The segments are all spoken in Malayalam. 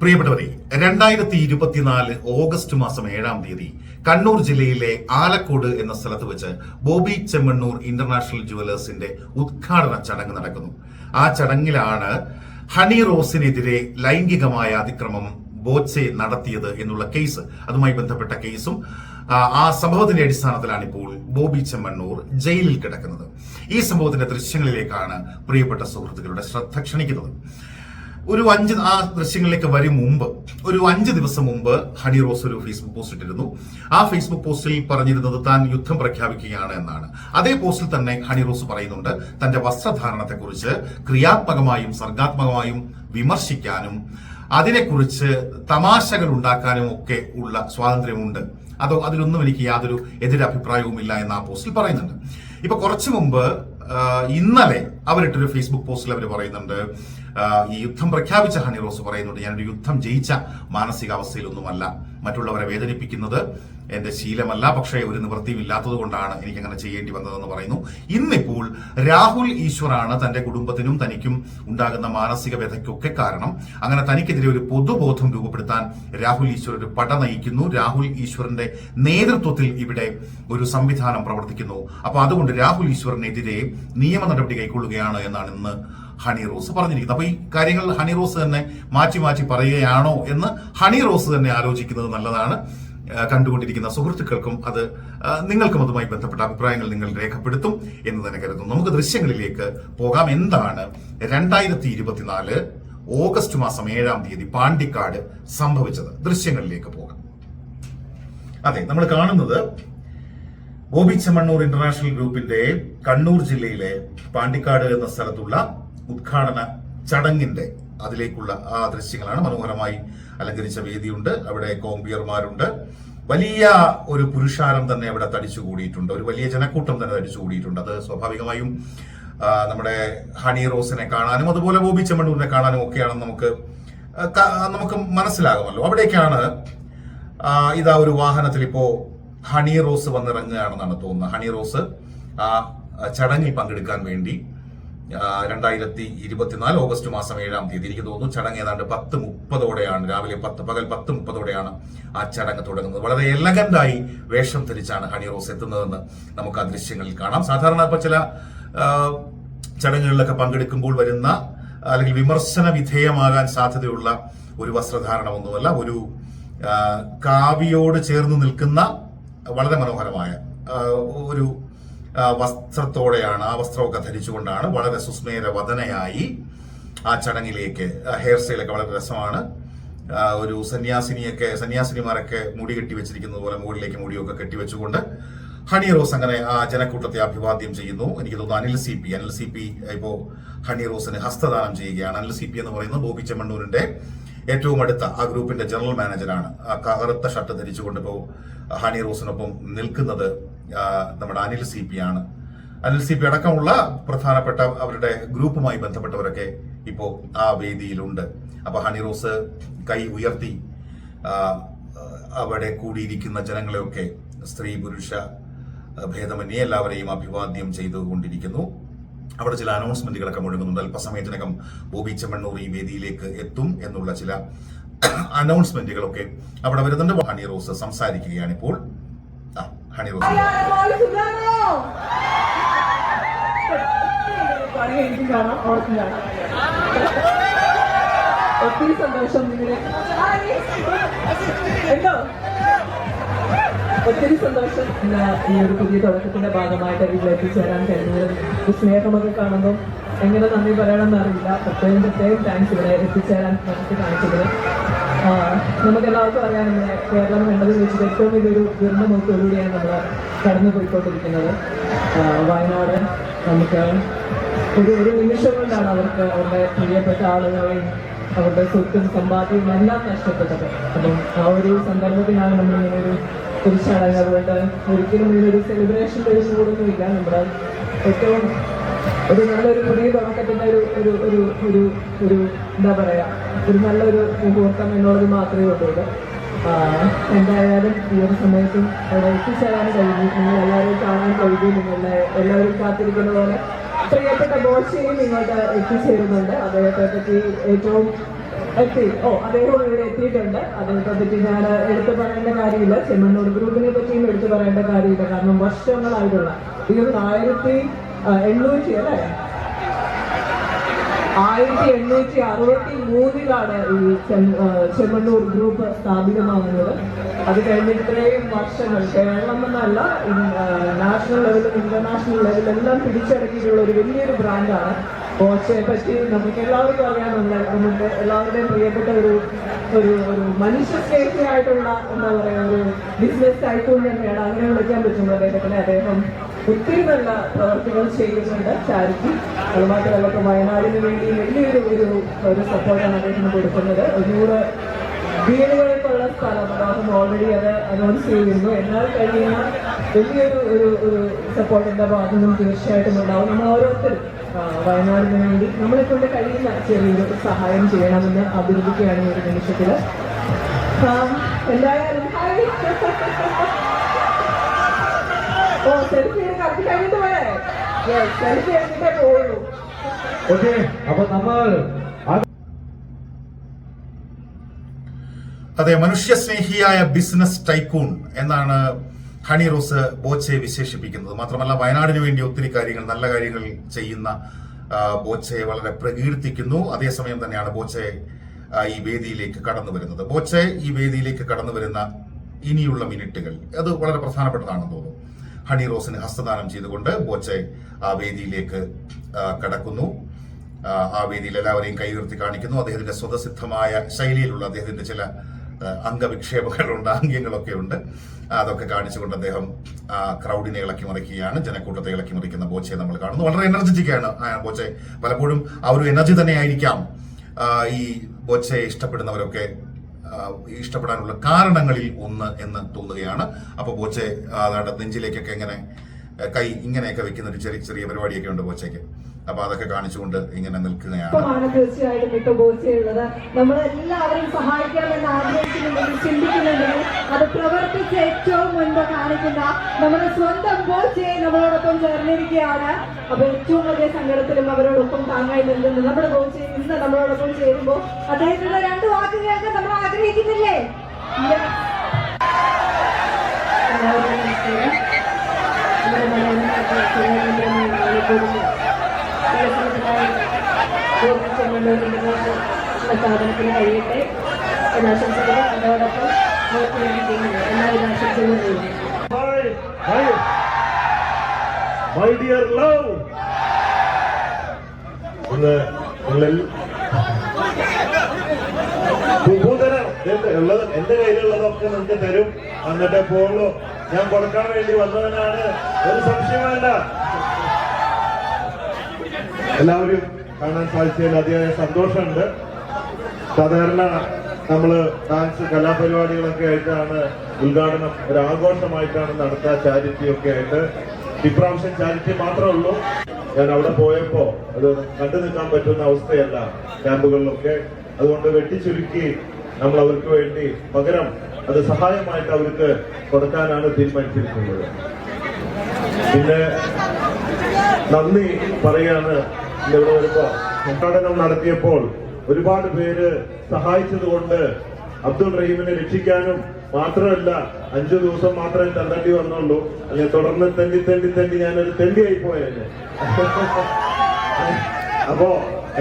പ്രിയപ്പെട്ടവരെ രണ്ടായിരത്തി ഇരുപത്തിനാല് ഓഗസ്റ്റ് മാസം ഏഴാം തീയതി കണ്ണൂർ ജില്ലയിലെ ആലക്കോട് എന്ന സ്ഥലത്ത് വെച്ച് ബോബി ചെമ്മണ്ണൂർ ഇന്റർനാഷണൽ ജുവലേഴ്സിന്റെ ഉദ്ഘാടന ചടങ്ങ് നടക്കുന്നു. ആ ചടങ്ങിലാണ് ഹണി റോസിനെതിരെ ലൈംഗികമായ അതിക്രമം ബോച്ചെ നടത്തിയത് എന്നുള്ള കേസ് അതുമായി ബന്ധപ്പെട്ട കേസും ആ, സംഭവത്തിന്റെ അടിസ്ഥാനത്തിലാണ് ഇപ്പോൾ ബോബി ചെമ്മണ്ണൂർ ജയിലിൽ കിടക്കുന്നത്. ഈ സംഭവത്തിന്റെ ദൃശ്യങ്ങളിലേക്കാണ് പ്രിയപ്പെട്ട സുഹൃത്തുക്കളുടെ ശ്രദ്ധ ക്ഷണിക്കുന്നത്. ഒരു അഞ്ച് ആ ദൃശ്യങ്ങളിലേക്ക് വരും മുമ്പ് ഒരു അഞ്ച് ദിവസം മുമ്പ് ഹണി റോസ് ഒരു ഫേസ്ബുക്ക് പോസ്റ്റ് ഇട്ടിരുന്നു. ആ ഫേസ്ബുക്ക് പോസ്റ്റിൽ പറഞ്ഞിരുന്നത് താൻ യുദ്ധം പ്രഖ്യാപിക്കുകയാണ് എന്നാണ്. അതേ പോസ്റ്റിൽ തന്നെ ഹണി റോസ് പറയുന്നുണ്ട് തന്റെ വസ്ത്രധാരണത്തെക്കുറിച്ച് ക്രിയാത്മകമായും സർഗാത്മകമായും വിമർശിക്കാനും അതിനെക്കുറിച്ച് തമാശകൾ ഉണ്ടാക്കാനും ഒക്കെ ഉള്ള സ്വാതന്ത്ര്യമുണ്ട്. അതോ അതിലൊന്നും എനിക്ക് യാതൊരു എതിരഭിപ്രായവുമില്ല എന്ന് ആ പോസ്റ്റിൽ പറയുന്നുണ്ട്. ഇപ്പൊ കുറച്ചു മുമ്പ് ഇന്നലെ അവരിട്ടൊരു ഫേസ്ബുക്ക് പോസ്റ്റിൽ അവർ പറയുന്നുണ്ട്. ഈ യുദ്ധം പ്രഖ്യാപിച്ച ഹണി റോസ് പറയുന്നുണ്ട് ഞാനൊരു യുദ്ധം ജയിച്ച മാനസികാവസ്ഥയിലൊന്നുമല്ല. മറ്റുള്ളവരെ വേദനിപ്പിക്കുന്നത് എന്റെ ശീലമല്ല പക്ഷേ ഒരു നിവൃത്തിയും ഇല്ലാത്തത് കൊണ്ടാണ് എനിക്ക് അങ്ങനെ ചെയ്യേണ്ടി വന്നതെന്ന് പറയുന്നു. ഇന്നിപ്പോൾ രാഹുൽ ഈശ്വറാണ് തന്റെ കുടുംബത്തിനും തനിക്കും ഉണ്ടാകുന്ന മാനസിക വ്യഥയ്ക്കൊക്കെ കാരണം. അങ്ങനെ തനിക്കെതിരെ ഒരു പൊതുബോധം രൂപപ്പെടുത്താൻ രാഹുൽ ഈശ്വർ ഒരു പട നയിക്കുന്നു. രാഹുൽ ഈശ്വറിന്റെ നേതൃത്വത്തിൽ ഇവിടെ ഒരു സംവിധാനം പ്രവർത്തിക്കുന്നു. അപ്പൊ അതുകൊണ്ട് രാഹുൽ ഈശ്വറിനെതിരെ നിയമ നടപടി കൈക്കൊള്ളുകയാണ് എന്നാണ് ഇന്ന് ഹണി റോസ് പറഞ്ഞിരിക്കുന്നത്. അപ്പൊ ഈ കാര്യങ്ങൾ ഹണി റോസ് തന്നെ മാറ്റി മാറ്റി പറയുകയാണോ എന്ന് ഹണി റോസ് തന്നെ ആലോചിക്കുന്നത് നല്ലതാണ്. കണ്ടുകൊണ്ടിരിക്കുന്ന സുഹൃത്തുക്കൾക്കും അത് നിങ്ങൾക്കും അതുമായി ബന്ധപ്പെട്ട അഭിപ്രായങ്ങൾ നിങ്ങൾ രേഖപ്പെടുത്തും എന്ന് തന്നെ കരുതുന്നു. നമുക്ക് ദൃശ്യങ്ങളിലേക്ക് പോകാം. എന്താണ് രണ്ടായിരത്തി ഇരുപത്തിനാല് ഓഗസ്റ്റ് മാസം ഏഴാം തീയതി പാണ്ടിക്കാട് സംഭവിച്ചത്? ദൃശ്യങ്ങളിലേക്ക് പോകാം. അതെ നമ്മൾ കാണുന്നത് ബോബി ചെമ്മണ്ണൂർ ഇന്റർനാഷണൽ ഗ്രൂപ്പിന്റെ കണ്ണൂർ ജില്ലയിലെ പാണ്ടിക്കാട് എന്ന സ്ഥലത്തുള്ള ഉദ്ഘാടന ചടങ്ങിന്റെ അതിലേക്കുള്ള ആ ദൃശ്യങ്ങളാണ് മനോഹരമായി അലങ്കരിച്ച വേദിയുണ്ട് അവിടെ കോമ്പിയർമാരുണ്ട് വലിയ ഒരു പുരുഷാരം തന്നെ അവിടെ തടിച്ചു കൂടിയിട്ടുണ്ട് ഒരു വലിയ ജനക്കൂട്ടം തന്നെ തടിച്ചു കൂടിയിട്ടുണ്ട് അത് സ്വാഭാവികമായും നമ്മുടെ ഹണി റോസിനെ കാണാനും അതുപോലെ ബോബി ചെമ്മണ്ണൂരിനെ കാണാനും ഒക്കെയാണെന്ന് നമുക്ക് നമുക്ക് മനസ്സിലാകുമല്ലോ. അവിടേക്കാണ് ഇതാ ഒരു വാഹനത്തിൽ ഇപ്പോ ഹണി റോസ് വന്നിറങ്ങുകയാണെന്നാണ് തോന്നുന്നത്. ഹണി റോസ് ആ ചടങ്ങിൽ പങ്കെടുക്കാൻ വേണ്ടി രണ്ടായിരത്തി ഇരുപത്തിനാല് ഓഗസ്റ്റ് മാസം ഏഴാം തീയതി. എനിക്ക് തോന്നുന്നു ചടങ്ങ് ഏതാണ്ട് പത്ത് മുപ്പതോടെയാണ്. രാവിലെ പത്ത് പകൽ പത്ത് മുപ്പതോടെയാണ് ആ ചടങ്ങ് തുടങ്ങുന്നത്. വളരെ എലഗന്റായി വേഷം ധരിച്ചാണ് ഹണി റോസ് എത്തുന്നതെന്ന് നമുക്ക് ആ ദൃശ്യങ്ങളിൽ കാണാം. സാധാരണ ഇപ്പൊ ചില ചടങ്ങുകളിലൊക്കെ പങ്കെടുക്കുമ്പോൾ വരുന്ന അല്ലെങ്കിൽ വിമർശന വിധേയമാകാൻ സാധ്യതയുള്ള ഒരു വസ്ത്രധാരണമൊന്നുമല്ല ഒരു കാവിയോട് ചേർന്ന് നിൽക്കുന്ന വളരെ മനോഹരമായ ഒരു വസ്ത്രത്തോടെയാണ് ആ വസ്ത്രമൊക്കെ ധരിച്ചുകൊണ്ടാണ് വളരെ സുസ്മേര വദനയായി ആ ചടങ്ങിലേക്ക് ഹെയർ സ്റ്റൈലൊക്കെ വളരെ രസമാണ്. ഒരു സന്യാസിനിയൊക്കെ സന്യാസിനിമാരൊക്കെ മുടി കെട്ടി വെച്ചിരിക്കുന്നത് പോലെ മുകളിലേക്ക് മുടിയൊക്കെ കെട്ടിവെച്ചുകൊണ്ട് ഹണി റോസ് അങ്ങനെ ആ ജനക്കൂട്ടത്തെ അഭിവാദ്യം ചെയ്യുന്നു. എനിക്ക് തോന്നുന്നു Anil C P Anil C P ഇപ്പോ ഹണി റോസിന് ഹസ്തദാനം ചെയ്യുകയാണ്. അനിൽ സി പി എന്ന് പറയുന്നത് ബോബി ചെമ്മണ്ണൂരിന്റെ ഏറ്റവും അടുത്ത ആ ഗ്രൂപ്പിന്റെ ജനറൽ മാനേജറാണ്. ആ കറുത്ത ഷർട്ട് ധരിച്ചുകൊണ്ട് ഇപ്പോൾ ഹണി റോസിനൊപ്പം നിൽക്കുന്നത് നമ്മുടെ അനിൽ സി പി ആണ്. അനിൽ സി പി അടക്കമുള്ള പ്രധാനപ്പെട്ട അവരുടെ ഗ്രൂപ്പുമായി ബന്ധപ്പെട്ടവരൊക്കെ ഇപ്പോൾ ആ വേദിയിലുണ്ട്. അപ്പോൾ ഹണി റോസ് കൈ ഉയർത്തി അവിടെ കൂടിയിരിക്കുന്ന ജനങ്ങളെയൊക്കെ സ്ത്രീ പുരുഷ ഭേദമന്യേ എല്ലാവരെയും അഭിവാദ്യം ചെയ്തുകൊണ്ടിരിക്കുന്നു. അവിടെ ചില അനൗൺസ്മെന്റുകളൊക്കെ മുഴങ്ങുന്നുണ്ട്. അല്പസമയത്തിനകം ബോബി ചെമ്മണ്ണൂർ ഈ വേദിയിലേക്ക് എത്തും എന്നുള്ള ചില അനൗൺസ്മെന്റുകളൊക്കെ അവിടെ വരുന്നുണ്ട്. ഹണി റോസ് സംസാരിക്കുകയാണ് ഇപ്പോൾ ആ ഹണി ഒത്തിരി സന്തോഷം എന്തോ ഒത്തിരി സന്തോഷം ഈ ഒരു പുതിയ തുടക്കത്തിന്റെ ഭാഗമായിട്ട് ഇവിടെ എത്തിച്ചേരാൻ കഴിഞ്ഞത് സ്നേഹമൊക്കെ കാണുമ്പോൾ എങ്ങനെ നന്ദി പറയണം അറിയില്ല പ്രത്യേകം പ്രത്യേകം താങ്ക്സ് ഇവിടെ എത്തിച്ചേരാൻ നമുക്ക് കാണിച്ചതിന് ആ, നമുക്ക് എല്ലാവർക്കും അറിയാം നമ്മുടെ കേരളം കണ്ടതിൽ വെച്ച് ഏറ്റവും വലിയൊരു ദുരന്ത ദുരന്തമൊത്തോടുകൂടിയാണ് നമ്മൾ കടന്നു പോയിക്കൊണ്ടിരിക്കുന്നത് വയനാട് നമുക്ക് ഒരു ഒരു നിമിഷം കൊണ്ടാണ് അവർക്ക് അവരുടെ പ്രിയപ്പെട്ട ആളുകളെയും അവരുടെ സ്വത്തും സമ്പാദ്യവും എല്ലാം നഷ്ടപ്പെട്ടത്. അപ്പം ആ ഒരു സന്ദർഭത്തിലാണ് നമ്മൾ ഇങ്ങനെ ഒരു ഒരു അതുകൊണ്ട് ഒരിക്കലും ഇങ്ങനെ ഒരു സെലിബ്രേഷൻ ഒരു മൂടൊന്നുമില്ല നമ്മുടെ ഏറ്റവും ഒരു നല്ലൊരു പുതിയ തുടക്കത്തിന്റെ ഒരു ഒരു ഒരു ഒരു ഒരു എന്താ പറയാ ഒരു നല്ലൊരു മുഹൂർത്തം എന്നുള്ളത് മാത്രമേ ഉള്ളൂ. എന്തായാലും ഈ ഒരു സമയത്തും അവിടെ എത്തിച്ചേരാൻ കഴിഞ്ഞു. നിങ്ങൾ എല്ലാവരെയും കാണാൻ കഴിഞ്ഞു. നിങ്ങളുടെ എല്ലാവരും കാത്തിരിക്കുന്ന പോലെ പ്രിയപ്പെട്ട ബോഷയും ഇങ്ങോട്ട് എത്തിച്ചേരുന്നുണ്ട്. അദ്ദേഹത്തെ പറ്റി ഏറ്റവും എത്തി. ഓ അദ്ദേഹം ഇവിടെ എത്തിയിട്ടുണ്ട്. അദ്ദേഹത്തെ പറ്റി ഞാൻ എടുത്തു പറയേണ്ട കാര്യമില്ല. ചെമ്മണ്ണൂർ ഗ്രൂപ്പിനെ പറ്റിയും എടുത്തു പറയേണ്ട കാര്യമില്ല. കാരണം വർഷങ്ങളായിട്ടുള്ള ഈ ഒരു ആയിരത്തി എണ്ണൂറ്റി അല്ലേ? ആയിരത്തി എണ്ണൂറ്റി അറുപത്തി മൂന്നിലാണ് ഈ ചെമ്മണ്ണൂർ ഗ്രൂപ്പ് സ്ഥാപിതമാകുന്നത്. അത് കഴിഞ്ഞിട്ട് ഇത്രയും വർഷങ്ങൾ കേരളം എന്നല്ല നാഷണൽ ലെവലും ഇന്റർനാഷണൽ ലെവലും എല്ലാം പിടിച്ചടക്കിയിട്ടുള്ള ഒരു വലിയൊരു ബ്രാൻഡാണ്. കോച്ചയെ പറ്റി നമുക്ക് എല്ലാവർക്കും അറിയാമെന്നുണ്ട് നമുക്ക് എല്ലാവരുടെയും പ്രിയപ്പെട്ട ഒരു ഒരു ഒരു മനുഷ്യ സ്നേഹിയായിട്ടുള്ള എന്താ പറയുക ഒരു ബിസിനസ് ടൈക്കൂൺ തന്നെയാണ് അങ്ങനെ വിളിക്കാൻ പറ്റും അദ്ദേഹത്തിന്. അദ്ദേഹം ഒത്തിരി നല്ല പ്രവർത്തികൾ ചെയ്യുന്നുണ്ട്. ചാരിറ്റി അതുമാത്രമല്ല ഇപ്പൊ വയനാടിന് വേണ്ടി വലിയൊരു ഒരു ഒരു സപ്പോർട്ടാണ് അദ്ദേഹത്തിന് കൊടുക്കുന്നത്. നൂറ് വീടുകൾക്കുള്ള സ്ഥലം അദ്ദേഹം ഓൾറെഡി അത് അനൗൺസ് ചെയ്യുന്നു. എന്നാൽ കഴിയുന്ന വലിയൊരു ഒരു ഒരു സപ്പോർട്ടിന്റെ ഭാഗത്തുനിന്നും തീർച്ചയായിട്ടും ഉണ്ടാവും. നമ്മൾ ഓരോരുത്തരും വയനാടിന് വേണ്ടി നമ്മളെ കൊണ്ട് കഴിയുന്ന ചെറിയൊരു സഹായം ചെയ്യണമെന്ന് അഭ്യർത്ഥിക്കുകയാണ് ഒരു നിമിഷത്തിൽ എന്തായാലും ഓ സെൽഫി കറക്റ്റ് കഴിഞ്ഞിട്ട് പോയേ സെൽഫി എടുത്തിട്ടേ പോവുള്ളൂ. ഓക്കെ അപ്പൊ നമ്മൾ അതെ മനുഷ്യസ്നേഹിയായ ബിസിനസ് ടൈക്കൂൺ എന്നാണ് ഹണി റോസ് ബോച്ചയെ വിശേഷിപ്പിക്കുന്നത്. മാത്രമല്ല വയനാടിന് വേണ്ടി ഒത്തിരി കാര്യങ്ങൾ നല്ല കാര്യങ്ങൾ ചെയ്യുന്ന ബോച്ചയെ വളരെ പ്രകീർത്തിക്കുന്നു. അതേസമയം തന്നെയാണ് ബോച്ചെ ഈ വേദിയിലേക്ക് കടന്നു വരുന്നത്. ബോച്ചെ ഈ വേദിയിലേക്ക് കടന്നു വരുന്ന ഇനിയുള്ള മിനിറ്റുകൾ അത് വളരെ പ്രധാനപ്പെട്ടതാണെന്ന് തോന്നുന്നു. ഹണി റോസിന് ഹസ്തദാനം ചെയ്തുകൊണ്ട് ബോച്ചെ ആ വേദിയിലേക്ക് കടക്കുന്നു. ആ, വേദിയിൽ എല്ലാവരെയും കൈയുയർത്തി കാണിക്കുന്നു. അദ്ദേഹത്തിന്റെ സ്വതസിദ്ധമായ ശൈലിയിലുള്ള അദ്ദേഹത്തിന്റെ ചില അംഗവിക്ഷേപങ്ങളുണ്ട് ആംഗ്യങ്ങളൊക്കെ ഉണ്ട് അതൊക്കെ കാണിച്ചുകൊണ്ട് അദ്ദേഹം ആ, ക്രൗഡിനെ ഇളക്കി മറിക്കുകയാണ്. ജനക്കൂട്ടത്തെ ഇളക്കി മറിക്കുന്ന ബോച്ചയെ നമ്മൾ കാണുന്നു. വളരെ എനർജറ്റിക് ആണ് ആ ബോച്ചെ. പലപ്പോഴും ആ ഒരു എനർജി തന്നെ ആയിരിക്കാം ഈ ബോച്ചയെ ഇഷ്ടപ്പെടുന്നവരൊക്കെ ഇഷ്ടപ്പെടാനുള്ള കാരണങ്ങളിൽ ഒന്ന് എന്ന് തോന്നുകയാണ്. അപ്പോൾ ബോച്ചെ നെഞ്ചിലേക്കൊക്കെ എങ്ങനെ കൈ ഇങ്ങനെയൊക്കെ വെക്കുന്ന ഒരു ചെറിയ ചെറിയ പരിപാടിയൊക്കെ ഉണ്ട് ബോച്ചയ്ക്ക്. അപ്പൊ അതൊക്കെ കാണിച്ചുകൊണ്ട് ഇങ്ങനെ നിൽക്കുകയാണ്. തീർച്ചയായിട്ടും ഇപ്പൊ ബോച്ചയുള്ളത്. നമ്മളെല്ലാവരും സഹായിക്കാമെന്ന് ആഗ്രഹിക്കുന്നുണ്ടെങ്കിൽ ചിന്തിക്കുന്നുണ്ടെങ്കിൽ അത് പ്രവർത്തിച്ച് ഏറ്റവും മുൻപ് കാണിക്കുന്ന നമ്മുടെ സ്വന്തം ബോച്ചയെ നമ്മളോടൊപ്പം ചേർന്നിരിക്കുകയാണ്. അപ്പൊ ഏറ്റവും വലിയ സങ്കടത്തിലും അവരോടൊപ്പം താങ്ങായി നിൽക്കുന്നു. നമ്മുടെ ബോച്ചയെ ഇന്ന് നമ്മളോടൊപ്പം ചേരുമ്പോൾ അദ്ദേഹത്തിന്റെ രണ്ട് വാക്ക് കേൾക്കാൻ നമ്മൾ ആഗ്രഹിക്കുന്നില്ലേ? നമസ്കാരം. നമ്മുടെ മനോഹരമായ കേരളീയമായ ആലപ്പുഴയിൽ സ്ഥാപനത്തിന് കഴിയട്ടെ എന്നാശംസിക്കുന്നു അതോടൊപ്പം അവർക്ക് എല്ലാവരും മൈ ഡിയർ ലവ് എന്റെ കയ്യിലുള്ളതൊക്കെ നിങ്ങൾക്ക് തരും എന്നിട്ട് പോകുള്ളൂ ഞാൻ കൊടുക്കാൻ വേണ്ടി വന്നവനാണ്. ഒരു സംശയം വേണ്ട. എല്ലാവരും കാണാൻ സാധിച്ചതിൽ അതിയായ സന്തോഷമുണ്ട്. സാധാരണ നമ്മൾ ഡാൻസ് കലാപരിപാടികളൊക്കെ ആയിട്ടാണ് ഉദ്ഘാടനം ഒരു ആഘോഷമായിട്ടാണ് നടത്തുക ചാരിറ്റി ഒക്കെ ആയിട്ട്. ഇപ്രാവശ്യം ചാരിറ്റി മാത്രമേ ഉള്ളൂ. ഞാൻ അവിടെ പോയപ്പോ അത് കണ്ടു നിൽക്കാൻ പറ്റുന്ന അവസ്ഥയല്ല ക്യാമ്പുകളിലൊക്കെ. അതുകൊണ്ട് വെട്ടിച്ചുരുക്കി നമ്മൾ അവർക്ക് വേണ്ടി പകരം അത് സഹായമായിട്ട് അവർക്ക് കൊടുക്കാനാണ് തീരുമാനിച്ചിരിക്കുന്നത്. പിന്നെ നന്ദി പറയാണ് ഇവിടെ വരുമ്പോ. ഉദ്ഘാടനം നടത്തിയപ്പോൾ ഒരുപാട് പേര് സഹായിച്ചതുകൊണ്ട് അബ്ദുൾ റഹീമിനെ രക്ഷിക്കാനും മാത്രമല്ല അഞ്ചു ദിവസം മാത്രമേ തള്ളേണ്ടി വന്നുള്ളൂ. അല്ലെങ്കിൽ തുടർന്ന് തെണ്ടി തെണ്ടി തെണ്ടി ഞാനൊരു തെണ്ടിയായി പോയല്ലേ അപ്പോ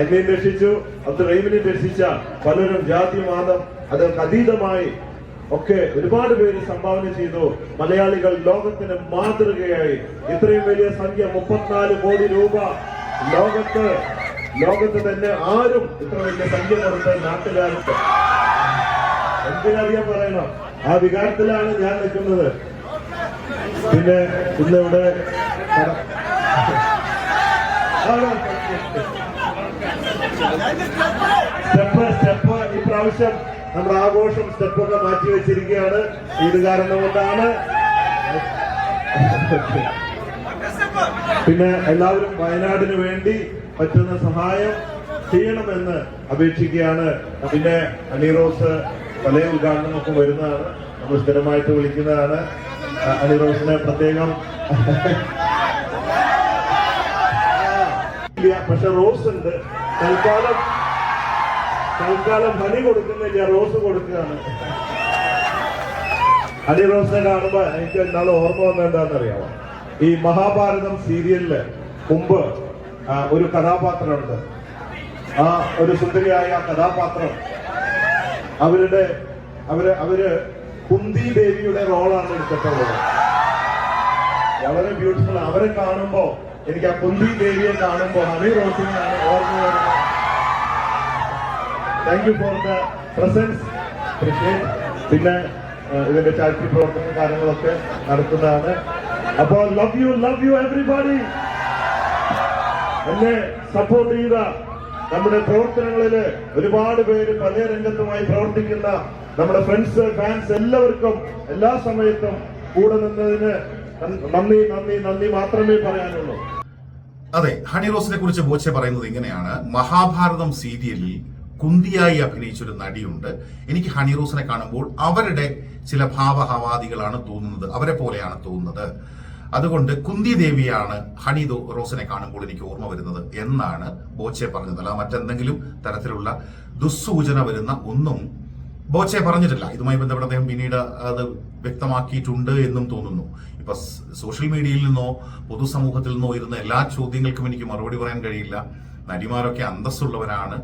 എന്നെയും രക്ഷിച്ചു അബ്ദുൾ റഹീമിനെ രക്ഷിച്ച പലരും ജാതി വാദം അതൊക്കെ അതീതമായി ഒക്കെ ഒരുപാട് പേര് സംഭാവന ചെയ്തു. മലയാളികൾ ലോകത്തിന് മാതൃകയായി. ഇത്രയും വലിയ സംഖ്യ മുപ്പത്തിനാല് കോടി രൂപ. ലോകത്ത് ലോകത്ത് തന്നെ ആരും ഇത്ര വലിയ സംഖ്യ കൊടുത്ത നാട്ടുകാർക്ക് എന്തിനറിയാൻ പറയണം? ആ വികാരത്തിലാണ് ഞാൻ നിൽക്കുന്നത്. പിന്നെ ഇന്നിവിടെ? സ്റ്റെപ്പ് സ്റ്റെപ്പ് ഇപ്രാവശ്യം നമ്മുടെ ആഘോഷം സ്റ്റെപ്പൊക്കെ മാറ്റി വെച്ചിരിക്കുകയാണ്. ഇത് കാരണം കൊണ്ടാണ്. പിന്നെ എല്ലാവരും വയനാടിന് വേണ്ടി പറ്റുന്ന സഹായം ചെയ്യണമെന്ന് അപേക്ഷിക്കുകയാണ്. പിന്നെ അനിറോസ് പല ഉദ്ഘാടനമൊക്കെ വരുന്നതാണ്. നമ്മൾ സ്ഥിരമായിട്ട് വിളിക്കുന്നതാണ്. അനിറോസിനെ പ്രത്യേകം പക്ഷെ റോസ് ഉണ്ട്. തൽക്കാലം തൽക്കാലം ബലി കൊടുക്കുന്നില്ല റോസ് കൊടുക്കുകയാണ്. അലി റോസിനെ കാണുമ്പോ എനിക്ക് ഇന്നാളെ ഓർമ്മ വന്നത് എന്താണെന്നറിയാമോ ഈ മഹാഭാരതം സീരിയലിൽ മുമ്പ് ഒരു കഥാപാത്രമുണ്ട്. ആ ഒരു സുന്ദരിയായ കഥാപാത്രം. അവരുടെ അവർ അവർ കുന്തി ദേവിയുടെ റോളാണ് എടുത്തിട്ടുള്ളത്. വളരെ ബ്യൂട്ടിഫുൾ. അവരെ കാണുമ്പോ എനിക്ക് ആ കുന്തി ദേവിയെ കാണുമ്പോ ഹണി റോസിനെയാണ് ഓർമ്മ വരുന്നത്. Thank you for the presence പിന്നെ ഇതിന്റെ ചാരിറ്റി പ്രവർത്തന കാര്യങ്ങളൊക്കെ നടത്തുന്നതാണ്. അപ്പോ love you love you everybody എന്നെ സപ്പോർട്ട് ചെയ്ത നമ്മുടെ പ്രവർത്തനങ്ങളിൽ ഒരുപാട് പേര് പല രംഗത്തുമായി പ്രവർത്തിക്കുന്ന നമ്മുടെ ഫ്രണ്ട്സ് ഫാൻസ് എല്ലാവർക്കും എല്ലാ സമയത്തും കൂടെ നിന്നതിന് നന്ദി നന്ദി നന്ദി മാത്രമേ പറയാനുള്ളൂ. അതെ ഹണി റോസിനെ കുറിച്ച് ബോച്ചെ പറയുന്നത് ഇങ്ങനെയാണ്. മഹാഭാരതം സീരിയലിൽ കുന്തിയായി അഭിനയിച്ചൊരു നടിയുണ്ട്. എനിക്ക് ഹണി റോസിനെ കാണുമ്പോൾ അവരുടെ ചില ഭാവഹവാദികളാണ് തോന്നുന്നത്. അവരെ പോലെയാണ് തോന്നുന്നത്. അതുകൊണ്ട് കുന്തി ദേവിയാണ് ഹണി റോസിനെ കാണുമ്പോൾ എനിക്ക് ഓർമ്മ വരുന്നത് എന്നാണ് ബോച്ചെ പറഞ്ഞത്. അല്ല മറ്റെന്തെങ്കിലും തരത്തിലുള്ള ദുസ്സൂചന വരുന്ന ഒന്നും ബോച്ചെ പറഞ്ഞിട്ടില്ല. ഇതുമായി ബന്ധപ്പെട്ട് അദ്ദേഹം പിന്നീട് അത് വ്യക്തമാക്കിയിട്ടുണ്ട് എന്നും തോന്നുന്നു. ഇപ്പൊ സോഷ്യൽ മീഡിയയിൽ നിന്നോ പൊതുസമൂഹത്തിൽ നിന്നോ ഇരുന്ന എല്ലാ ചോദ്യങ്ങൾക്കും എനിക്ക് മറുപടി പറയാൻ കഴിയില്ല. നടിമാരൊക്കെ അന്തസ്സുള്ളവരാണ്.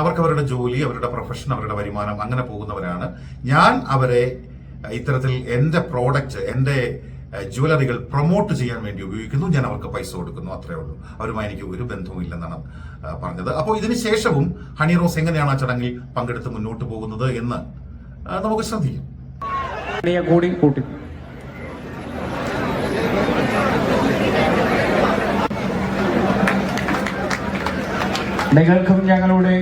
അവർക്ക് അവരുടെ ജോലി അവരുടെ പ്രൊഫഷൻ അവരുടെ വരുമാനം അങ്ങനെ പോകുന്നവരാണ്. ഞാൻ അവരെ ഇത്തരത്തിൽ എന്റെ പ്രോഡക്റ്റ് എന്റെ ജ്വല്ലറികൾ പ്രൊമോട്ട് ചെയ്യാൻ വേണ്ടി ഉപയോഗിക്കുന്നു. ഞാൻ അവർക്ക് പൈസ കൊടുക്കുന്നു. അത്രേ ഉള്ളൂ. അവരുമായി എനിക്ക് ഒരു ബന്ധവും ഇല്ലെന്നാണ് പറഞ്ഞത്. അപ്പോൾ ഇതിന് ശേഷവും ഹണി റോസ് എങ്ങനെയാണ് ആ ചടങ്ങിൽ പങ്കെടുത്ത് മുന്നോട്ട് പോകുന്നത് എന്ന് നമുക്ക് ശ്രദ്ധിക്കാം. നിങ്ങൾക്കും ഞങ്ങളുടെ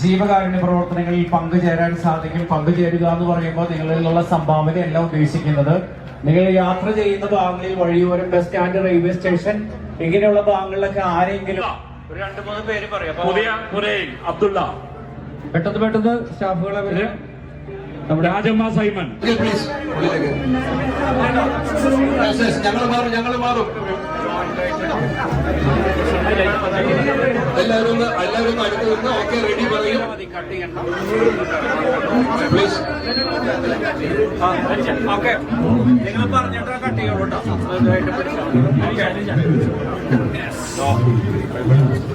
ജീവകാരുണ്യ പ്രവർത്തനങ്ങളിൽ പങ്കുചേരാൻ സാധിക്കും. പങ്കുചേരുക എന്ന് പറയുമ്പോൾ നിങ്ങളിലുള്ള സംഭാവന എല്ലാം ഉദ്ദേശിക്കുന്നത്. നിങ്ങൾ യാത്ര ചെയ്യുന്ന ഭാഗങ്ങളിൽ വഴിയോരം ബസ് സ്റ്റാൻഡ് റെയിൽവേ സ്റ്റേഷൻ ഇങ്ങനെയുള്ള ഭാഗങ്ങളിലൊക്കെ ആരെങ്കിലും ഒരു രണ്ടു മൂന്ന് പേര് പറയാം. അബ്ദുള്ള. പെട്ടെന്ന് പെട്ടെന്ന് സ്റ്റാഫുകളെ രാജമ്മ സൈമൺ ഞങ്ങൾ മാറും ഞങ്ങൾ മാറും. എല്ലാവരും ഒന്ന് എല്ലാവരും ഒന്ന് അടുത്ത് നിന്ന് ഓക്കെ റെഡി പറയും. Please okay. നിങ്ങൾ പറഞ്ഞിട്ട് കട്ട് ചെയ്യുള്ളൂ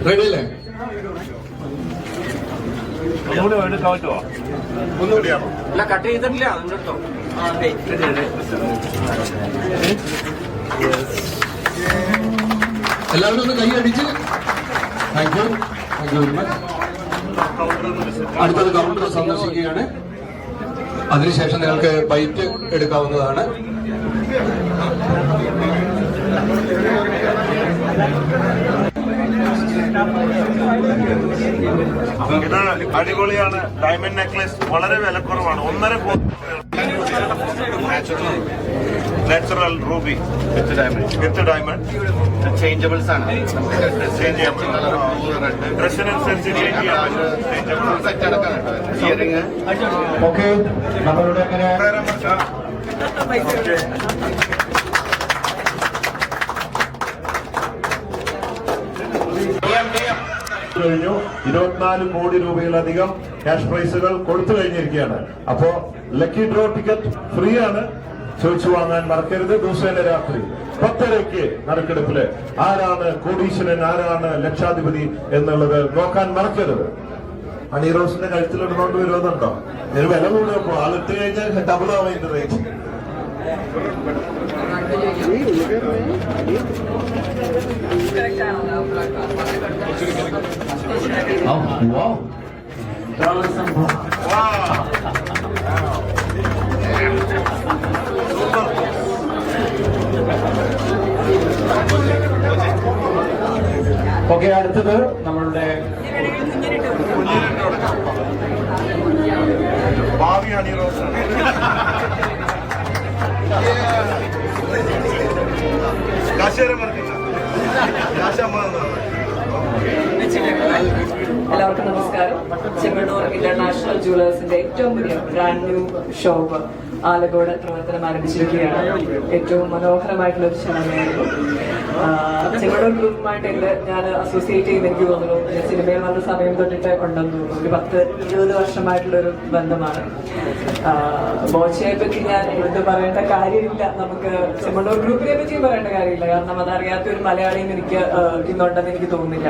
റെഡി അല്ലേ? അല്ല കട്ട് ചെയ്തിട്ടില്ല. അതിന്റെ അടുത്തോ എല്ലാവരും ഒന്ന് കൈ അടിച്ച്. Thank you thank you very much അടുത്തത് കൗണ്ടർ സന്ദർശിക്കുകയാണ്. അതിനുശേഷം നിങ്ങൾക്ക് ബൈറ്റ് എടുക്കാവുന്നതാണ്. അടിപൊളിയാണ്. ഡയമണ്ട് നെക്ലസ് വളരെ വിലക്കുറവാണ്. ഒന്നര natural ruby with diamond with diamond changeables ആണ്. ചേഞ്ച് ചെയ്യാൻ പറ്റും ഡ്രസ്സിനനുസരിച്ച് ചേഞ്ച് ചെയ്യാൻ പറ്റും ഇയറിങ് ഓക്കെ നമ്മളുടെ അങ്ങനെ കഴിഞ്ഞു. ഇരുപത്തിനാല് കോടി രൂപയിലധികം ക്യാഷ് പ്രൈസുകൾ കൊടുത്തു കഴിഞ്ഞിരിക്കുകയാണ്. അപ്പോ ലക്കി ഡ്രോ ടിക്കറ്റ് ഫ്രീ ആണ് ചോദിച്ചു വാങ്ങാൻ മറക്കരുത്. ദിവസേന രാത്രി പത്തരയ്ക്ക് നറുക്കെടുപ്പിൽ ആരാണ് കോടീശ്വരൻ ആരാണ് ലക്ഷാധിപതി എന്നുള്ളത് നോക്കാൻ മറക്കരുത്. ഹണി റോസിന്റെ കഴുത്തിലിടുന്നോണ്ട് വരുമെന്നുണ്ടോ? ഇതിന് വില കൂടുമ്പോ ആളിട്ട് കഴിഞ്ഞാൽ ഡബിൾ ആവും ഇതിന്റെ റേറ്റ് ഓക്കെ അടുത്തത് നമ്മളുടെ കാശേരം മറക്കില്ല കാശമ്മ എന്നാണ് എല്ലാവർക്കും നമസ്കാരം. ചെമ്മണ്ണൂർ ഇന്റർനാഷണൽ ജുവലേഴ്സിന്റെ ഏറ്റവും വലിയ ബ്രാൻഡ് ന്യൂ ഷോപ്പ് ആലക്കോട് പ്രവർത്തനം ആരംഭിച്ചിരിക്കുകയാണ്. ഏറ്റവും മനോഹരമായിട്ടുള്ള ഒരു ചടങ്ങായിരുന്നു ചെമ്മണ്ണൂർ ഗ്രൂപ്പുമായിട്ട് എന്റെ ഞാൻ അസോസിയേറ്റ് ചെയ്ത് എനിക്ക് തോന്നുന്നു സിനിമയിൽ വന്ന സമയം തൊട്ടിട്ട് ഉണ്ടെന്ന് തോന്നുന്നു. ഒരു പത്ത് ഇരുപത് വർഷമായിട്ടുള്ള ഒരു ബന്ധമാണ്. ബോച്ചയെ പറ്റി ഞാൻ ഇവിടുത്തെ പറയേണ്ട കാര്യമില്ല. നമുക്ക് ചെമ്മണ്ണൂർ ഗ്രൂപ്പിനെ പറ്റി പറയേണ്ട കാര്യമില്ല. കാരണം അതറിയാത്ത ഒരു മലയാളിയും എനിക്ക് ഇന്നുണ്ടെന്ന് എനിക്ക് തോന്നുന്നില്ല.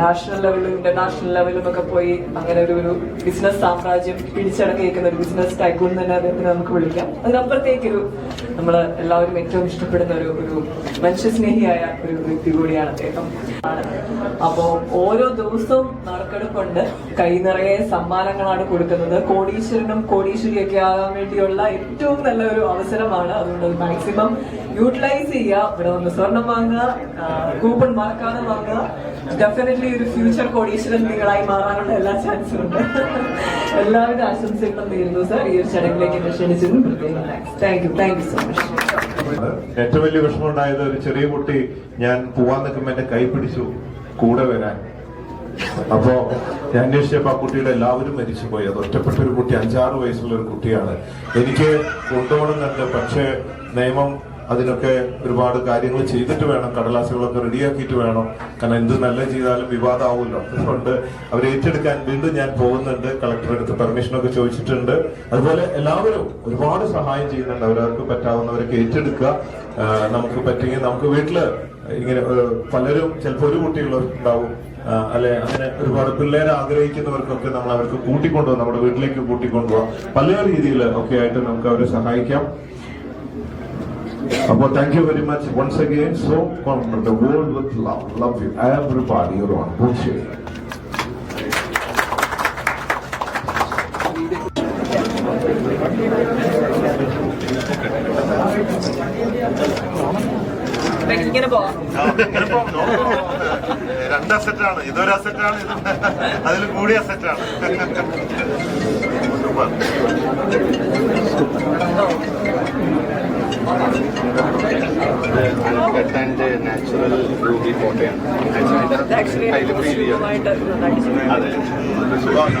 നാഷണൽ ലെവലിലും ഇന്റർനാഷണൽ ലെവലിലും ഒക്കെ പോയി അങ്ങനെ ഒരു ഒരു ബിസിനസ് സാമ്രാജ്യം പിടിച്ചടക്കിയിരിക്കുന്ന ഒരു ബിസിനസ് ടൈക്കൂൺ തന്നെ അദ്ദേഹത്തിന് നമുക്ക് വിളിക്കാം. അതിനപ്പുറത്തേക്കൊരു നമ്മൾ എല്ലാവരും ഏറ്റവും ഇഷ്ടപ്പെടുന്ന ഒരു ഒരു മനുഷ്യസ്നേഹിയായ ഒരു വ്യക്തി കൂടിയാണ് അദ്ദേഹം. അപ്പോ ഓരോ ദിവസവും നറുക്കെടുപ്പുണ്ട് കൈ നിറയെ സമ്മാനങ്ങളാണ് കൊടുക്കുന്നത്. കോടീശ്വരനും കോടീശ്വരിയൊക്കെ ആകാൻ വേണ്ടിയുള്ള ഏറ്റവും നല്ല ഒരു അവസരമാണ്. അതുകൊണ്ട് മാക്സിമം യൂട്ടിലൈസ് ചെയ്യുക. ഇവിടെ വന്ന് സ്വർണം വാങ്ങുക കൂപ്പൺ മറക്കാതെ വാങ്ങുക. ഡെഫിനറ്റ്ലി ഒരു ഫ്യൂച്ചർ കോടീശ്വരൻ നിങ്ങളായി മാറാനുള്ള എല്ലാ ചാൻസും ഉണ്ട്. എല്ലാവിധ ആശംസകളും നേരുന്നു സർ ഈ ഒരു ചടങ്ങിലേക്ക് എന്നെ ക്ഷണിച്ചതിന് പ്രത്യേകം thank you thank you so much ഏറ്റവും വലിയ വിഷമം ഉണ്ടായത് ഒരു ചെറിയ കുട്ടി ഞാൻ പോവാൻ നിൽക്കുമ്പോൾ എന്റെ കൈ പിടിച്ചു കൂടെ വരാൻ. അപ്പോ ഞാൻ അന്വേഷിച്ചപ്പോ ആ കുട്ടിയുടെ എല്ലാവരും മരിച്ചുപോയി. അത് ഒറ്റപ്പെട്ട ഒരു കുട്ടി അഞ്ചാറ് വയസ്സുള്ള ഒരു കുട്ടിയാണ്. എനിക്ക് കൊണ്ടുപോകണമെന്നുണ്ട് പക്ഷേ നിയമം അതിനൊക്കെ ഒരുപാട് കാര്യങ്ങൾ ചെയ്തിട്ട് വേണം കടലാസുകളൊക്കെ റെഡിയാക്കിയിട്ട് വേണം. കാരണം എന്ത് നല്ല ചെയ്താലും വിവാദമാവുമല്ലോ. അതുകൊണ്ട് അവർ ഏറ്റെടുക്കാൻ വീണ്ടും ഞാൻ പോകുന്നുണ്ട്. കളക്ടറെ അടുത്ത് പെർമിഷനൊക്കെ ചോദിച്ചിട്ടുണ്ട്. അതുപോലെ എല്ലാവരും ഒരുപാട് സഹായം ചെയ്യുന്നുണ്ട്. അവരവർക്ക് പറ്റാവുന്നവരൊക്കെ ഏറ്റെടുക്കുക. നമുക്ക് പറ്റുമെങ്കിൽ നമുക്ക് വീട്ടിൽ ഇങ്ങനെ പലരും ചിലപ്പോൾ ഒരു കുട്ടികളുണ്ടാവും അല്ലെ അങ്ങനെ ഒരുപാട് പിള്ളേരെ ആഗ്രഹിക്കുന്നവർക്കൊക്കെ നമ്മൾ അവർക്ക് കൂട്ടിക്കൊണ്ടുപോകാം നമ്മുടെ വീട്ടിലേക്ക് കൂട്ടിക്കൊണ്ടുപോകാം പല രീതിയിൽ ഒക്കെ ആയിട്ട് നമുക്ക് അവരെ സഹായിക്കാം. അപ്പോൾ thank you very much once again so the world with love love you everybody you on ബുഷേ ഇങ്ങനെ പോവാം രണ്ട് അസറ്റാണ് ഇതൊരു അസറ്റാണ് ഇത് അതിൽ കൂടിയ അസറ്റാണ് കട്ട് ആൻഡ് നാച്ചുറൽ ബ്യൂട്ടി ഫോട്ടോയാണ് അതിൽ ഫീൽ ചെയ്യാം. അതെ. സുഖമാണ്.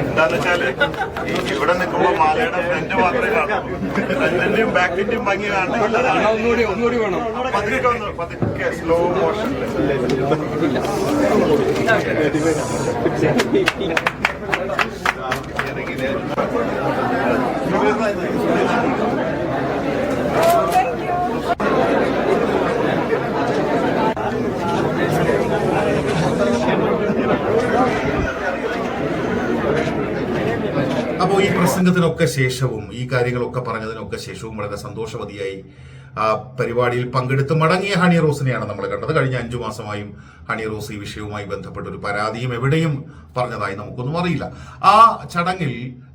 എന്താന്ന് വെച്ചാൽ ഇവിടെ നിൽക്കുമ്പോ മാലയുടെ ഫ്രണ്ട് മാത്രമേ കാണൂ. ഫ്രണ്ടിന്റെയും ബാക്കിന്റെയും ഭംഗി കാണില്ല ഒന്നുകൂടി ഒന്നുകൂടി വേണം. പതുക്കെ ഒന്ന് പതുക്കെ സ്ലോ മോഷനിൽ അപ്പോൾ ഈ പ്രസംഗത്തിനൊക്കെ ശേഷവും ഈ കാര്യങ്ങളൊക്കെ പറഞ്ഞതിനൊക്കെ ശേഷവും വളരെ സന്തോഷവതിയായി. ആ പരിപാടിയിൽ പങ്കെടുത്ത് മടങ്ങിയ ഹണി റോസിനെയാണ് നമ്മൾ കണ്ടത്. കഴിഞ്ഞ അഞ്ചു മാസമായും ഹണി റോസ് ഈ വിഷയവുമായി ബന്ധപ്പെട്ട ഒരു പരാതിയും എവിടെയും പറഞ്ഞതായി നമുക്കൊന്നും അറിയില്ല. ആ ചടങ്ങിൽ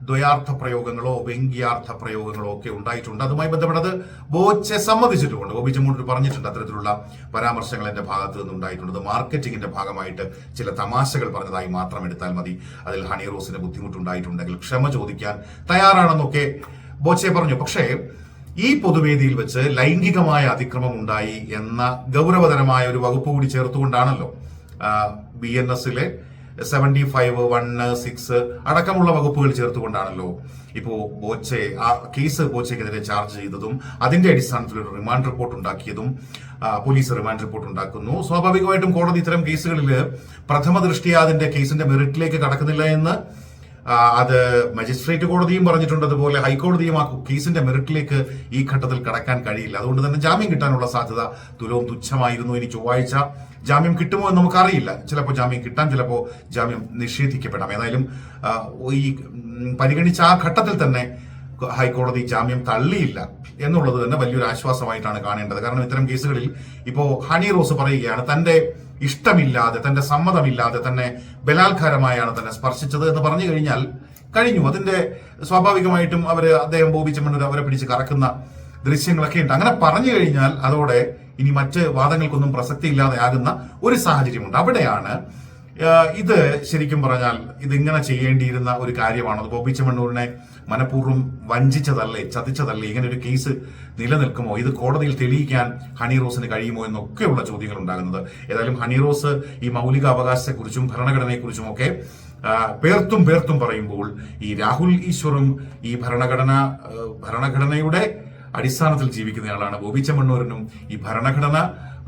ദ്വയാർത്ഥ പ്രയോഗങ്ങളോ വ്യംഗ്യാർത്ഥ പ്രയോഗങ്ങളോ ഒക്കെ ഉണ്ടായിട്ടുണ്ട്. അതുമായി ബന്ധപ്പെട്ടത് ബോച്ചെ സമ്മതിച്ചിട്ടുമുണ്ട്. ബോബി ചെമ്മൂട്ടർ പറഞ്ഞിട്ടുണ്ട് അത്തരത്തിലുള്ള പരാമർശങ്ങൾ എന്റെ ഭാഗത്ത് നിന്നുണ്ടായിട്ടുണ്ട്. ഉണ്ടായിട്ടുണ്ട് മാർക്കറ്റിംഗിന്റെ ഭാഗമായിട്ട് ചില തമാശകൾ പറഞ്ഞതായി മാത്രം എടുത്താൽ മതി. അതിൽ ഹണി റോസിന് ബുദ്ധിമുട്ടുണ്ടായിട്ടുണ്ടെങ്കിൽ ക്ഷമ ചോദിക്കാൻ തയ്യാറാണെന്നൊക്കെ ബോച്ചെ പറഞ്ഞു. പക്ഷേ ഈ പൊതുവേദിയിൽ വെച്ച് ലൈംഗികമായ അതിക്രമം ഉണ്ടായി എന്ന ഗൗരവതരമായ ഒരു വകുപ്പ് കൂടി ചേർത്തുകൊണ്ടാണല്ലോ ബി എൻ എസിലെ സെവന്റി ഫൈവ് വൺ സിക്സ് അടക്കമുള്ള വകുപ്പുകൾ ചേർത്തുകൊണ്ടാണല്ലോ ഇപ്പോ ബോച്ചെ ആ കേസ് ബോച്ചയ്ക്കെതിരെ ചാർജ് ചെയ്തതും അതിന്റെ അടിസ്ഥാനത്തിൽ ഒരു റിമാൻഡ് റിപ്പോർട്ട് ഉണ്ടാക്കിയതും പോലീസ് റിമാൻഡ് റിപ്പോർട്ട് ഉണ്ടാക്കുന്നു. സ്വാഭാവികമായിട്ടും കോടതി ഇത്തരം കേസുകളിൽ പ്രഥമ ദൃഷ്ടിയ അതിന്റെ കേസിന്റെ മെറിറ്റിലേക്ക് കടക്കുന്നില്ല എന്ന് അത് മജിസ്ട്രേറ്റ് കോടതിയും പറഞ്ഞിട്ടുണ്ട് അതുപോലെ ഹൈക്കോടതിയും ആ കേസിന്റെ മെറിറ്റിലേക്ക് ഈ ഘട്ടത്തിൽ കടക്കാൻ കഴിയില്ല. അതുകൊണ്ട് തന്നെ ജാമ്യം കിട്ടാനുള്ള സാധ്യത തുലവും തുച്ഛമായിരുന്നു ഇനി ചൊവ്വാഴ്ച. ജാമ്യം കിട്ടുമോ എന്ന് നമുക്കറിയില്ല. ചിലപ്പോൾ ജാമ്യം കിട്ടാൻ ചിലപ്പോൾ ജാമ്യം നിഷേധിക്കപ്പെടാം. ഏതായാലും ഈ പരിഗണിച്ച ആ ഘട്ടത്തിൽ തന്നെ ഹൈക്കോടതി ജാമ്യം തള്ളിയില്ല എന്നുള്ളത് തന്നെ വലിയൊരു ആശ്വാസമായിട്ടാണ് കാണേണ്ടത്. കാരണം ഇത്തരം കേസുകളിൽ ഇപ്പോൾ ഹണി റോസ് പറയുകയാണ് തന്റെ ഇഷ്ടമില്ലാതെ തന്റെ സമ്മതമില്ലാതെ തന്നെ ബലാത്കാരമായാണ് തന്നെ സ്പർശിച്ചത് എന്ന് പറഞ്ഞു കഴിഞ്ഞാൽ കഴിഞ്ഞു. അതിന്റെ സ്വാഭാവികമായിട്ടും അവർ അദ്ദേഹം ബോബി ചെമ്മണ്ണൂർ അവരെ പിടിച്ച് കറക്കുന്ന ദൃശ്യങ്ങളൊക്കെ ഉണ്ട്. അങ്ങനെ പറഞ്ഞു കഴിഞ്ഞാൽ അതോടെ ഇനി മറ്റ് വാദങ്ങൾക്കൊന്നും പ്രസക്തി ഇല്ലാതെ ആകുന്ന ഒരു സാഹചര്യമുണ്ട്. അവിടെയാണ് ഇത് ശരിക്കും പറഞ്ഞാൽ ഇതിങ്ങനെ ചെയ്യേണ്ടിയിരുന്ന ഒരു കാര്യമാണ് ബോബി ചെമ്മണ്ണൂരിനെ മനഃപൂർവം വഞ്ചിച്ചതല്ലേ ചതിച്ചതല്ലേ ഇങ്ങനെ ഒരു കേസ് നിലനിൽക്കുമോ? ഇത് കോടതിയിൽ തെളിയിക്കാൻ ഹണി റോസിന് കഴിയുമോ എന്നൊക്കെയുള്ള ചോദ്യങ്ങൾ ഉണ്ടാകുന്നത് ഏതായാലും ഹണി റോസ് ഈ മൗലിക അവകാശത്തെക്കുറിച്ചും ഭരണഘടനയെക്കുറിച്ചും ഒക്കെ പേർത്തും പേർത്തും പറയുമ്പോൾ ഈ രാഹുൽ ഈശ്വറും ഈ ഭരണഘടന ഭരണഘടനയുടെ അടിസ്ഥാനത്തിൽ ജീവിക്കുന്നയാളാണ് ബോബി ഈ ഭരണഘടന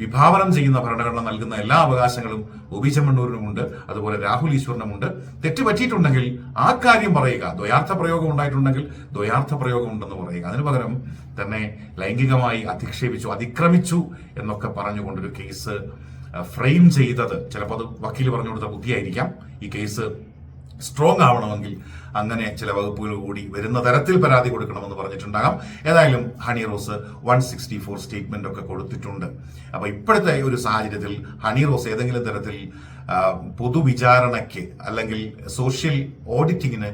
വിഭാവനം ചെയ്യുന്ന ഭരണഘടന നൽകുന്ന എല്ലാ അവകാശങ്ങളും ബോബി ചെമ്മണ്ണൂരിനുമുണ്ട് അതുപോലെ രാഹുൽ ഈശ്വറിനുമുണ്ട്. തെറ്റ് പറ്റിയിട്ടുണ്ടെങ്കിൽ ആ കാര്യം പറയുക. ദ്വയാർത്ഥ പ്രയോഗം ഉണ്ടായിട്ടുണ്ടെങ്കിൽ ദ്വയാർത്ഥ പ്രയോഗം ഉണ്ടെന്ന് പറയുക. അതിനു പകരം തന്നെ ലൈംഗികമായി അധിക്ഷേപിച്ചു അതിക്രമിച്ചു എന്നൊക്കെ പറഞ്ഞുകൊണ്ടൊരു കേസ് ഫ്രെയിം ചെയ്തത്. ചിലപ്പോൾ അത് വക്കീൽ പറഞ്ഞു കൊടുത്ത ബുദ്ധിയായിരിക്കാം. ഈ കേസ് സ്ട്രോങ് ആവണമെങ്കിൽ അങ്ങനെ ചില വകുപ്പുകൾ കൂടി വരുന്ന തരത്തിൽ പരാതി കൊടുക്കണമെന്ന് പറഞ്ഞിട്ടുണ്ടാകാം. ഏതായാലും Honey Rose one sixty four statement ഒക്കെ കൊടുത്തിട്ടുണ്ട്. അപ്പോൾ ഇപ്പോഴത്തെ ഒരു സാഹചര്യത്തിൽ ഹണി റോസ് ഏതെങ്കിലും തരത്തിൽ പൊതുവിചാരണയ്ക്ക് അല്ലെങ്കിൽ സോഷ്യൽ ഓഡിറ്റിങ്ങിന്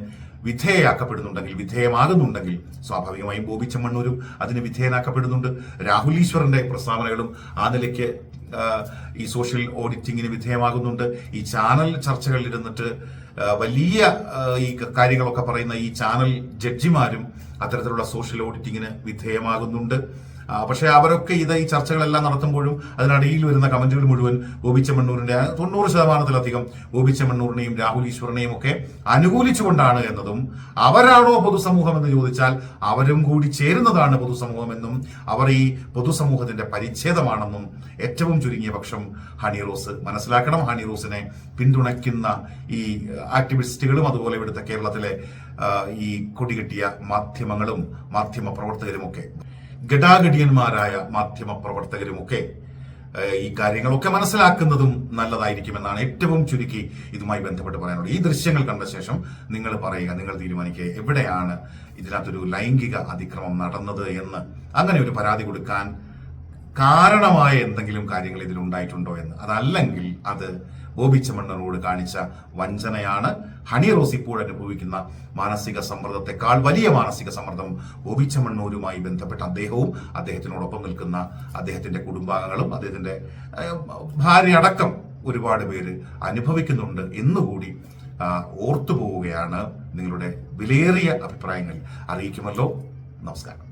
വിധേയയാക്കപ്പെടുന്നുണ്ടെങ്കിൽ വിധേയമാകുന്നുണ്ടെങ്കിൽ സ്വാഭാവികമായും ബോബി ചെമ്മണ്ണൂരും അതിന് വിധേയനാക്കപ്പെടുന്നുണ്ട്. രാഹുൽ ഈശ്വറിന്റെ പ്രസ്താവനകളും ആ നിലയ്ക്ക് ഈ സോഷ്യൽ ഓഡിറ്റിങ്ങിന് വിധേയമാകുന്നുണ്ട്. ഈ ചാനൽ ചർച്ചകളിൽ ഇരുന്നിട്ട് വലിയ ഈ കാര്യങ്ങളൊക്കെ പറയുന്ന ഈ ചാനൽ ജഡ്ജിമാരും അത്തരത്തിലുള്ള സോഷ്യൽ ഓഡിറ്റിങ്ങിന് വിധേയമാകുന്നുണ്ട്. പക്ഷേ അവരൊക്കെ ഇത് ഈ ചർച്ചകളെല്ലാം നടത്തുമ്പോഴും അതിനടിയിൽ വരുന്ന കമന്റുകൾ മുഴുവൻ ബോബി ചെമ്മണ്ണൂരിന്റെ തൊണ്ണൂറ് ശതമാനത്തിലധികം ബോബി ചെമ്മണ്ണൂരിനെയും രാഹുൽ ഈശ്വറിനെയും ഒക്കെ അനുകൂലിച്ചുകൊണ്ടാണ് എന്നതും അവരാണോ പൊതുസമൂഹം എന്ന് ചോദിച്ചാൽ അവരും കൂടി ചേരുന്നതാണ് പൊതുസമൂഹം എന്നും അവർ ഈ പൊതുസമൂഹത്തിന്റെ പരിച്ഛേദമാണെന്നും ഏറ്റവും ചുരുങ്ങിയ പക്ഷം ഹണി റോസ് മനസ്സിലാക്കണം. ഹണി റോസിനെ പിന്തുണയ്ക്കുന്ന ഈ ആക്ടിവിസ്റ്റുകളും അതുപോലെ ഇവിടുത്തെ കേരളത്തിലെ ഈ കൊടികെട്ടിയ മാധ്യമങ്ങളും മാധ്യമ പ്രവർത്തകരുമൊക്കെ. ഗഡാഗഡിയന്മാരായ മാധ്യമ പ്രവർത്തകരുമൊക്കെ ഈ കാര്യങ്ങളൊക്കെ മനസ്സിലാക്കുന്നതും നല്ലതായിരിക്കുമെന്നാണ് ഏറ്റവും ചുരുക്കി ഇതുമായി ബന്ധപ്പെട്ട് പറയാനുള്ളത്. ഈ ദൃശ്യങ്ങൾ കണ്ട ശേഷം നിങ്ങൾ പറയുക നിങ്ങൾ തീരുമാനിക്കുക എവിടെയാണ് ഇതിനകത്തൊരു ലൈംഗിക അതിക്രമം നടന്നത് എന്ന്. അങ്ങനെ ഒരു പരാതി കൊടുക്കാൻ കാരണമായ എന്തെങ്കിലും കാര്യങ്ങൾ ഇതിലുണ്ടായിട്ടുണ്ടോ എന്ന്. അതല്ലെങ്കിൽ അത് ബോബി ചെമ്മണ്ണനോട് കാണിച്ച വഞ്ചനയാണ്. ഹണി റോസ് ഇപ്പോൾ അനുഭവിക്കുന്ന മാനസിക സമ്മർദ്ദത്തെക്കാൾ വലിയ മാനസിക സമ്മർദ്ദം ബോബി ചെമ്മണ്ണൂരുമായി ബന്ധപ്പെട്ട അദ്ദേഹവും അദ്ദേഹത്തിനോടൊപ്പം നിൽക്കുന്ന അദ്ദേഹത്തിന്റെ കുടുംബാംഗങ്ങളും അദ്ദേഹത്തിന്റെ ഭാര്യ അടക്കം ഒരുപാട് പേര് അനുഭവിക്കുന്നുണ്ട്. എന്നുകൂടി ഓർത്തു പോവുകയാണ് നിങ്ങളുടെ വിലയേറിയ അഭിപ്രായങ്ങൾ അറിയിക്കുമല്ലോ. നമസ്കാരം.